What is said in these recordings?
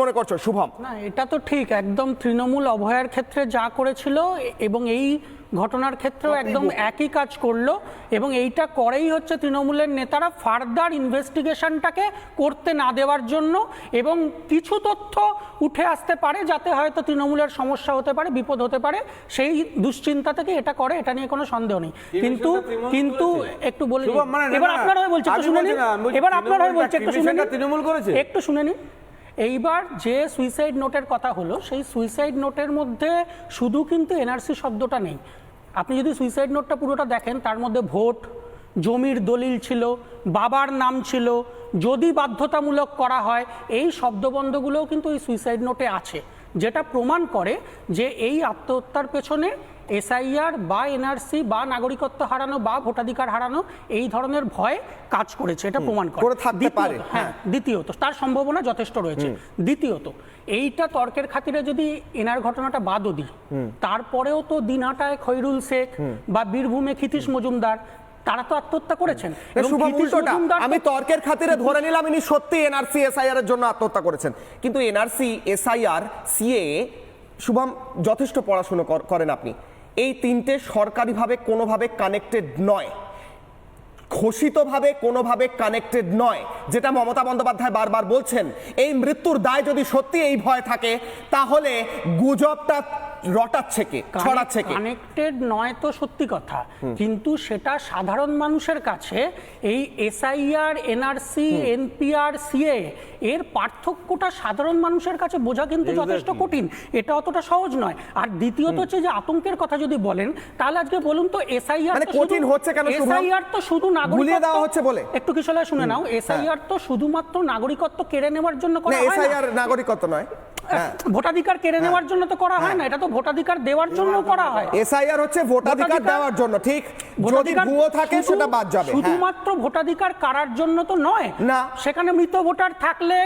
মনে করছ? শুভম। না এটা তো ঠিক। একদম তৃণমূল অভয়ার ক্ষেত্রে যা করেছিল এবং এই ঘটনার ক্ষেত্রেও একদম একই কাজ করল এবং এইটা করেই হচ্ছে তৃণমূলের নেতারা ফার্দার ইনভেস্টিগেশনটাকে করতে না দেওয়ার জন্য এবং কিছু তথ্য উঠে আসতে পারে যাতে হয়তো তৃণমূলের সমস্যা হতে পারে বিপদ হতে পারে। সেই দুশ্চিন্তা থেকে এটা করে এটা নিয়ে কোনো সন্দেহ নেই। কিন্তু কিন্তু একটু বলে মানে এবার আপনার হয়ে বলছে একটু শুনে নিন। এবার আপনার হয়ে বলছে একটু শুনে নিন। তৃণমূল করেছে? একটু শুনে নিন। এইবার যে সুইসাইড নোটের কথা হলো, সেই সুইসাইড নোটের মধ্যে শুধু কিন্তু এনআরসি শব্দটা নেই। আপনি যদি সুইসাইড নোটটা পুরোটা দেখেন, তার মধ্যে ভোট, জমির দলিল ছিল, বাবার নাম ছিল, যদি বাধ্যতামূলক করা হয়, এই শব্দবন্ধগুলোও কিন্তু এই সুইসাইড নোটে আছে। যেটা প্রমাণ করে যে এই আত্মহত্যার পেছনে এসআইআর বা এনআরসি বা নাগরিকত্ব হারানো বা ভোটাধিকার হারানো এই ধরনের ভয় কাজ করেছে এটা প্রমাণ করে। দ্বিতীয়ত- হ্যাঁ দ্বিতীয়ত তার সম্ভাবনা যথেষ্ট রয়েছে। দ্বিতীয়ত এইটা তর্কের খাতিরে যদি এনার ঘটনাটা বাদও দিই তারপরেও তো দিনহাটায় খৈরুল শেখ বা বীরভূমে ক্ষিতীশ মজুমদার তারা তো আত্মহত্যা করেছেন। আমি তর্কের খাতিরে ধরে নিলাম ইনি সত্যি এনআরসি এসআইআর এর জন্য আত্মহত্যা করেছেন। কিন্তু এনআরসি এসআইআর সিএ শুভম যথেষ্ট পড়াশুনো কর- করেন আপনি। এই তিনটে সরকারিভাবে কোনোভাবে কানেক্টেড নয়। ঘোষিতভাবে কোনোভাবে কানেক্টেড নয়। যেটা মমতা বন্দ্যোপাধ্যায় বারবার বলছেন, এই মৃত্যুর দায় যদি সত্যি এই ভয় থাকে, তাহলে গুজবটা রটাচ্ছে কে ছড়াচ্ছে কে কানেক্টেড নয় তো সত্যি কথা। কিন্তু সেটা সাধারণ মানুষের কাছে এই এসআইআর এনআরসি এনপিআর সিএ এর পার্থক্যটা সাধারণ মানুষের কাছে বোঝা কিন্তু যথেষ্ট কঠিন। এটা অতটা সহজ নয়। আর দ্বিতীয়ত হচ্ছে যে আতঙ্কের কথা যদি বলেন তাহলে আজকে বলুন তো এসআইআর মানে কঠিন হচ্ছে কেন এসআইআর তো শুধু ভুলিয়ে দেওয়া হচ্ছে বলে? একটু কিশোর শুনে নাও। এসআইআর তো শুধুমাত্র নাগরিকত্ব কেড়ে নেওয়ার জন্য করা হয় না। এসআইআর নাগরিকত্ব নয়। হ্যাঁ ভোটাধিকার কেড়ে নেওয়ার জন্য তো করা হয় না এটা তো ভোটাধিকার দেওয়ার জন্য করা হয়। এসআইআর হচ্ছে ভোটাধিকার দেওয়ার জন্য ঠিক? যদি ভুয়ো থাকে সেটা বাদ যাবে হ্যাঁ। শুধুমাত্র ভোটাধিকার কারার জন্য তো নয়। না। সেখানে মৃত ভোটার থাকলে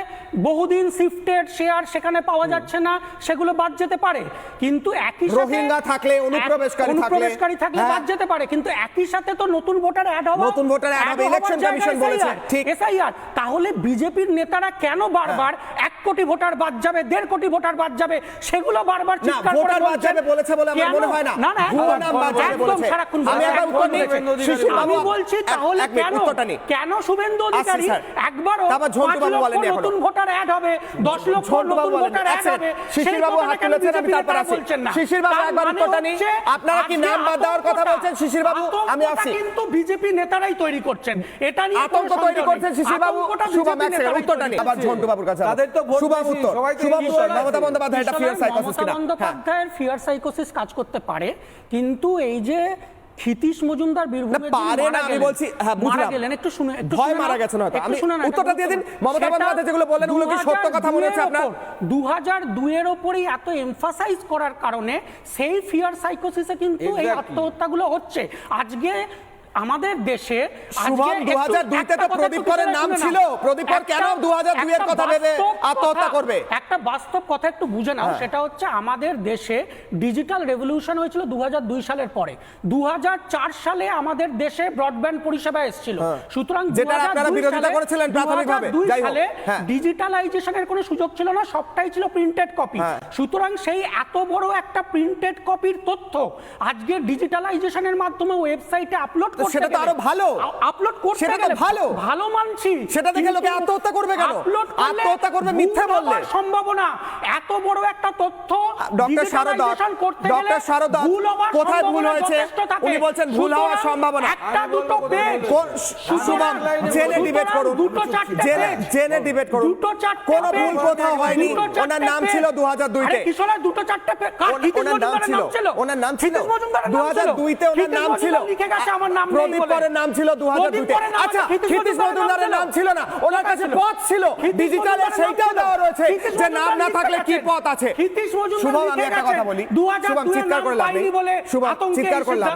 বহুদিন শিফটেড শেয়ার সেখানে পাওয়া যাচ্ছে না সেগুলো বাদ যেতে পারে। কিন্তু একই সাথে রোহিঙ্গা থাকলে, অনুপ্রবেশকারী থাকলে, অনুপ্রবেশকারী থাকলে হ্যাঁ। বাদ যেতে পারে। কিন্তু একই সাথে তো নতুন ভোটার অ্যাড হবে নতুন ভোটার add হবে, election commission বলেছে, ঠিক। এসআইআর। তাহলে বিজেপির নেতারা কেন বারবার কোটি ভোটার বাদ যাবে দেড় কোটি ভোটার বাদ যাবে সেগুলো বারবার চিৎকার করে বাদ বলছেন। যাবে বলেছে বলে আমার মনে হয় না। না না একদম। সারাক্ষণ আমি উত্তর। দিয়েছি। আমি বাবু, বলছি তাহলে কেন কেন শুভেন্দু অধিকারী তারপর ঝন্টু বাবু লক্ষ বলেননি নতুন ভোটার অ্যাড হবে দশ লক্ষ নতুন ভোটার অ্যাড হবে শিশির বাবু হাত তুলেছেন, আমি বিজেপি তারপর আসি। শিশির বাবু একবার মানে উত্তরটা। আপনারা কি নাম বাদ দেওয়ার কথা বলছেন, শিশির বাবু? আমি আসছি। কিন্তু বিজেপি নেতারাই তৈরি করছেন এটা নিয়ে আতঙ্ক তৈরি করছেন শিশির বাবু নেতারাই উত্তরটা তৈরি আবার ঝন্টু বাবুর কাছে তাদের তো শুভম উত্তর সবাই তো শুভম এই উত্তর মমতা বন্দ্যোপাধ্যায় এটা ফিয়ার সাইকোসিস কিনা হ্যাঁ বন্দ্যোপাধ্যায়ের ফিয়ার সাইকোসিস কাজ করতে পারে কিন্তু এই যে ক্ষিতীশ মজুমদার পারে না, আমি বলছি, হ্যাঁ, বুঝলাম। গেলেন একটু শুনে একটু ভয় মারা গেছেন হয়তো। আমি উত্তরটা দিয়ে দিন। মমতা বন্দ্যোপাধ্যায় যেগুলো ওগুলো কি সত্য কথা মনে হচ্ছে আপনার? 2002 এর ওপরই এত এমফাসাইজ করার কারণে সেই ফিয়ার সাইকোসিসে কিন্তু এই. আত্মহত্যাগুলো হচ্ছে আজকে আমাদের দেশে শুভম একটু- 2002 তে নাম ছিল। কেন একটা- 2002 এর কথা ভেবে আত্মহত্যা করবে? একটা বাস্তব কথা একটু বুঝে নাও হ্যাঁ। সেটা হচ্ছে আমাদের দেশে ডিজিটাল রেভলিউশন হয়েছিল দু সালের পরে দু সালে আমাদের দেশে ব্রডব্যান্ড পরিষেবা এসেছিল সুতরাং হ্যাঁ। যেটার 2002 আপনারা বিরোধিতা করেছিলেন প্রাথমিকভাবে। 2002 যাই হোক, সালে হ্যাঁ। ডিজিটালাইজেশনের কোনো সুযোগ ছিল না সবটাই ছিল প্রিন্টেড কপি। সুতরাং সেই এত বড় একটা প্রিন্টেড কপির তথ্য আজকে ডিজিটালাইজেশনের মাধ্যমে ওয়েবসাইটে আপলোড সেটা তো আরও ভালো। আপলোড করতে সেটা তো ভালো। ভালো মানছি। সেটা দেখে লোকে আত্মহত্যা করবে কেন? আত্মহত্যা করবে মিথ্যে বললে। সম্ভাবনা। এত বড় একটা তথ্য ডক্টর শারদা ডক্টর শারদা কোথায় ভুল হয়েছে? উনি বলছেন ভুল হওয়ার সম্ভাবনা। একটা দুটো পেজ কোন- জেনে ডিবেট করুন। দুটো চারটে জেনে জেনে ডিবেট করুন। দুটো চারটে কোনো। ভুল কোথাও হয়নি। ওনার নাম ছিল 2002 তে। আরে দুটো চারটে কার? ওনার- নাম ছিল। ওনার নাম ছিল। নাম ছিল। 2002 তে ওনার নাম ছিল। লিখে গেছে আমার নাম প্রদীপ করের নাম ছিল 2002 প্রদীপ তে আচ্ছা ক্ষিতিশ মজুমদারের নাম ছিল। না ওনার কাছে পথ ছিল। ডিজিটাল সেইটাও। দেওয়া রয়েছে যে নাম না থাকলে কি পথ আছে? শুভম আমি একটা কথা বলি। 2002 শুভম চিৎকার করে লাভ নেই। শুভম চিৎকার করে লাভ নেই।